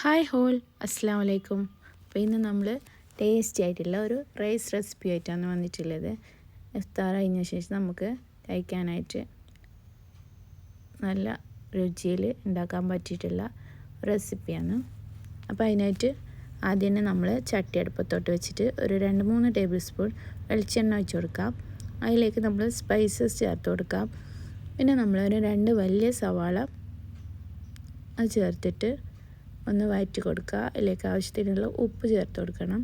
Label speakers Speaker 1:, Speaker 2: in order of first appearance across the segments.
Speaker 1: Hi whole അസ്സാം വലൈക്കും അപ്പോൾ ഇന്ന് നമ്മൾ ടേസ്റ്റി ആയിട്ടുള്ള ഒരു റൈസ് റെസിപ്പി ആയിട്ടാണ് വന്നിട്ടുള്ളത്. ഇഫ്താർ കഴിഞ്ഞ ശേഷം നമുക്ക് കഴിക്കാനായിട്ട് നല്ല രുചിയിൽ ഉണ്ടാക്കാൻ പറ്റിയിട്ടുള്ള റെസിപ്പിയാണ്. അപ്പോൾ അതിനായിട്ട് ആദ്യം തന്നെ നമ്മൾ ചട്ടി അടുപ്പത്തോട്ട് വെച്ചിട്ട് ഒരു രണ്ട് മൂന്ന് ടേബിൾ സ്പൂൺ വെളിച്ചെണ്ണ വെച്ച് കൊടുക്കാം. അതിലേക്ക് നമ്മൾ സ്പൈസസ് ചേർത്ത് കൊടുക്കാം. പിന്നെ നമ്മളൊരു രണ്ട് വലിയ സവാള അത് ചേർത്തിട്ട് ഒന്ന് വഴറ്റി കൊടുക്കുക. അതിലേക്ക് ആവശ്യത്തിനുള്ള ഉപ്പ് ചേർത്ത് കൊടുക്കണം.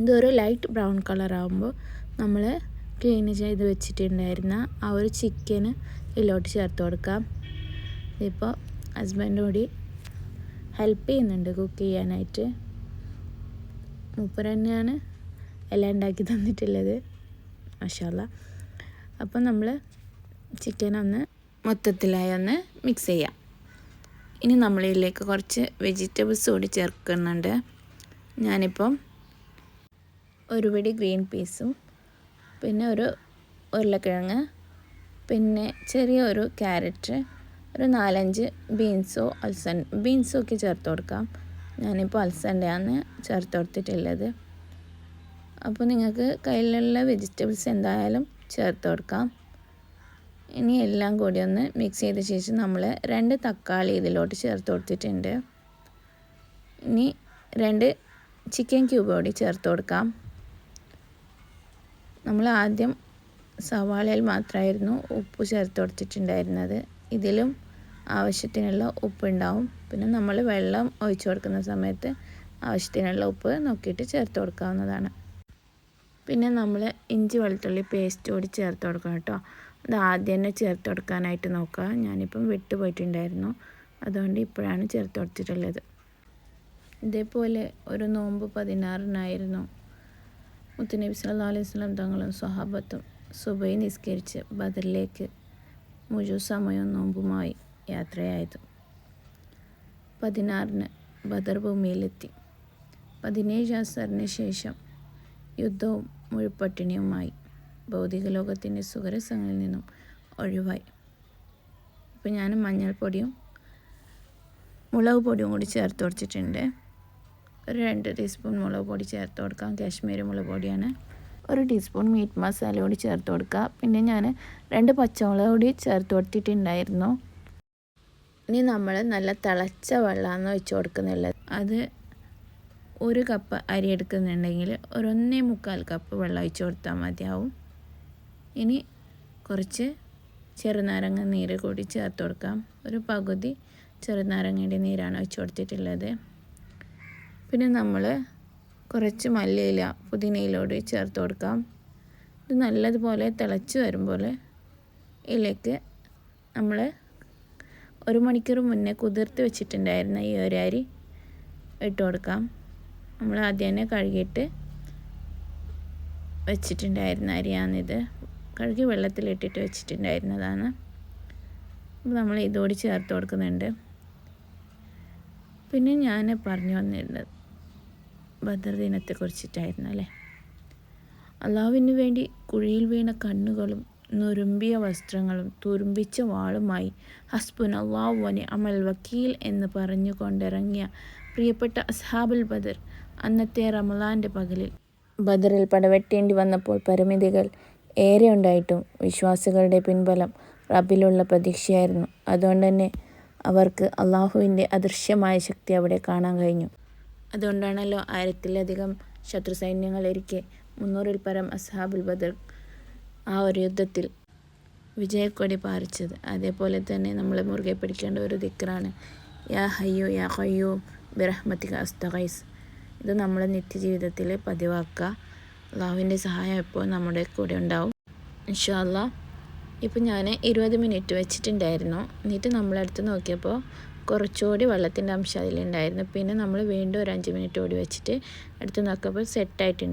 Speaker 1: ഇതൊരു ലൈറ്റ് ബ്രൗൺ കളർ ആകുമ്പോൾ നമ്മൾ ക്ലീൻ ചെയ്ത് വെച്ചിട്ടുണ്ടായിരുന്ന ആ ഒരു ചിക്കന് ഇതിലോട്ട് ചേർത്ത് കൊടുക്കാം. ഇതിപ്പോൾ ഹസ്ബൻഡ് കൂടി ഹെൽപ്പ് ചെയ്യുന്നുണ്ട് കുക്ക് ചെയ്യാനായിട്ട്. മൂപ്പർ തന്നെയാണ് എല്ലാം ഉണ്ടാക്കി തന്നിട്ടുള്ളത്. മഷാല അപ്പോൾ നമ്മൾ ചിക്കൻ ഒന്ന് മൊത്തത്തിലായി ഒന്ന് മിക്സ് ചെയ്യാം. ഇനി നമ്മൾ ഇതിലേക്ക് കുറച്ച് വെജിറ്റബിൾസ് കൂടി ചേർക്കുന്നുണ്ട്. ഞാനിപ്പം ഒരു പിടി ഗ്രീൻ പീസും പിന്നെ ഒരു ഉരുളക്കിഴങ്ങ് പിന്നെ ചെറിയ ഒരു ക്യാരറ്റ് ഒരു നാലഞ്ച് ബീൻസോ അൽസൺ ബീൻസോ ഒക്കെ ചേർത്ത് കൊടുക്കാം. ഞാനിപ്പോൾ അൽസന്റെയാണ് ചേർത്ത് കൊടുത്തിട്ടുള്ളത്. അപ്പോൾ നിങ്ങൾക്ക് കയ്യിലുള്ള വെജിറ്റബിൾസ് എന്തായാലും ചേർത്ത് കൊടുക്കാം. ഇനി എല്ലാം കൂടി ഒന്ന് മിക്സ് ചെയ്ത ശേഷം നമ്മൾ രണ്ട് തക്കാളി ഇതിലോട്ട് ചേർത്ത് കൊടുത്തിട്ടുണ്ട്. ഇനി രണ്ട് ചിക്കൻ ക്യൂബ് കൂടി ചേർത്ത് കൊടുക്കാം. നമ്മൾ ആദ്യം സവാളയിൽ മാത്രമായിരുന്നു ഉപ്പ് ചേർത്ത് കൊടുത്തിട്ടുണ്ടായിരുന്നത്. ഇതിലും ആവശ്യത്തിനുള്ള ഉപ്പുണ്ടാവും. പിന്നെ നമ്മൾ വെള്ളം ഒഴിച്ചു കൊടുക്കുന്ന സമയത്ത് ആവശ്യത്തിനുള്ള ഉപ്പ് നോക്കിയിട്ട് ചേർത്ത് കൊടുക്കാവുന്നതാണ്. പിന്നെ നമ്മൾ ഇഞ്ചി വെളുത്തുള്ളി പേസ്റ്റ് കൂടി ചേർത്ത് കൊടുക്കണം കേട്ടോ. അത് ആദ്യം തന്നെ ചേർത്ത് കൊടുക്കാനായിട്ട് നോക്കുക. ഞാനിപ്പം വിട്ടുപോയിട്ടുണ്ടായിരുന്നു അതുകൊണ്ട് ഇപ്പോഴാണ് ചേർത്ത് കൊടുത്തിട്ടുള്ളത്. ഇതേപോലെ ഒരു നോമ്പ് പതിനാറിനായിരുന്നു. മുത്തുനബി സല്ലാ അലൈഹി സ്വലം തങ്ങളും സ്വഹാബത്തും സുബൈ നിസ്കരിച്ച് ബദറിലേക്ക് മുഴു സമയവും നോമ്പുമായി യാത്രയായത്. പതിനാറിന് ബദർ ഭൂമിയിലെത്തി. പതിനേഴ് അസറിന് ശേഷം യുദ്ധവും മുഴുപ്പട്ടിണിയുമായി. ഭൗതിക ലോകത്തിന്റെ സുഖരസങ്ങളിൽ നിന്നും ഒഴിവായി. അപ്പോൾ ഞാൻ മഞ്ഞൾപ്പൊടിയും മുളക് പൊടിയും കൂടി ചേർത്ത് കൊടുത്തിട്ടുണ്ട്. ഒരു രണ്ട് ടീസ്പൂൺ മുളക് പൊടി ചേർത്ത് കൊടുക്കാം. കാശ്മീരി മുളക് പൊടിയാണ്. ഒരു ടീസ്പൂൺ മീറ്റ് മസാല കൂടി ചേർത്ത് കൊടുക്കുക പിന്നെ ഞാൻ രണ്ട് പച്ചമുളക് കൂടി ചേർത്ത് കൊടുത്തിട്ടുണ്ടായിരുന്നു. ഇനി നമ്മൾ നല്ല തിളച്ച വെള്ളമാണ് ഒഴിച്ച് കൊടുക്കുന്നുള്ളത്. അത് ഒരു കപ്പ് അരി എടുക്കുന്നുണ്ടെങ്കിൽ ഒരു ഒന്നേ മുക്കാൽ കപ്പ് വെള്ളം ഒഴിച്ചു കൊടുത്താൽ മതിയാവും. ഇനി കുറച്ച് ചെറുനാരങ്ങ നീര് കൂടി ചേർത്ത് കൊടുക്കാം. ഒരു പകുതി ചെറുനാരങ്ങയുടെ നീരാണ് വെച്ച് കൊടുത്തിട്ടുള്ളത്. പിന്നെ നമ്മൾ കുറച്ച് മല്ലിയില പുതിനയിലോട് ചേർത്ത് കൊടുക്കാം. ഇത് നല്ലതുപോലെ തിളച്ച് വരുമ്പോൾ ഇതിലേക്ക് നമ്മൾ ഒരു മണിക്കൂർ മുന്നേ കുതിർത്ത് വെച്ചിട്ടുണ്ടായിരുന്ന ഈ ഒരു അരി ഇട്ട് കൊടുക്കാം. നമ്മൾ ആദ്യം തന്നെ കഴുകിയിട്ട് വെച്ചിട്ടുണ്ടായിരുന്ന അരിയാണിത്. കഴുകി വെള്ളത്തിലിട്ടിട്ട് വെച്ചിട്ടുണ്ടായിരുന്നതാണ്. നമ്മൾ ഇതോട് ചേർത്ത് കൊടുക്കുന്നുണ്ട്. പിന്നെ ഞാൻ പറഞ്ഞു വന്നിരുന്നത് ബദർ ദിനത്തെക്കുറിച്ചിട്ടായിരുന്നു അല്ലേ? അള്ളാവിന് വേണ്ടി കുഴിയിൽ വീണ കണ്ണുകളും നുരുമ്പിയ വസ്ത്രങ്ങളും തുരുമ്പിച്ച വാളുമായി ഹസ്ബുൻ അള്ളാഹുവനെ അമൽ വക്കീൽ എന്ന് പറഞ്ഞു കൊണ്ടിറങ്ങിയ പ്രിയപ്പെട്ട അസ്ഹാബുൽ ബദർ അന്നത്തെ റമലാന്റെ പകലിൽ ബദറിൽ പടവെട്ടേണ്ടി വന്നപ്പോൾ പരിമിതികൾ ഏറെ ഉണ്ടായിട്ടും വിശ്വാസികളുടെ പിൻബലം റബ്ബിലുള്ള പ്രതീക്ഷയായിരുന്നു. അതുകൊണ്ട് തന്നെ അവർക്ക് അള്ളാഹുവിന്റെ അദൃശ്യമായ ശക്തി അവിടെ കാണാൻ കഴിഞ്ഞു. അതുകൊണ്ടാണല്ലോ ആയിരത്തിലധികം ശത്രു സൈന്യങ്ങളിരിക്കെ മുന്നൂറിൽ പരം അസ്ഹാബുൽ ബദർ ആ ഒരു യുദ്ധത്തിൽ വിജയക്കൊടി പാറിച്ചത്. അതേപോലെ തന്നെ നമ്മൾ മുറുകെ പിടിക്കേണ്ട ഒരു ദിക്റാണ് യാ ഹയ്യു യാ ഹയ്യോ ബിറഹ്മത്തിക അസ്തഖൈസ് ഇത് നമ്മുടെ നിത്യജീവിതത്തിൽ പതിവാക്കുക. അള്ളാഹുവിന്റെ സഹായം എപ്പോഴും നമ്മുടെ കൂടെ ഉണ്ടാവും. ഇൻഷാല്ല ഇപ്പം ഞാൻ ഇരുപത് മിനിറ്റ് വെച്ചിട്ടുണ്ടായിരുന്നു. എന്നിട്ട് നമ്മളടുത്ത് നോക്കിയപ്പോൾ കുറച്ചുകൂടി വെള്ളത്തിന്റെ അംശം അതിലുണ്ടായിരുന്നു. പിന്നെ നമ്മൾ വീണ്ടും ഒരു അഞ്ച് മിനിറ്റ് കൂടി വെച്ചിട്ട് എടുത്ത് നോക്കിയപ്പോൾ സെറ്റായിട്ടുണ്ട്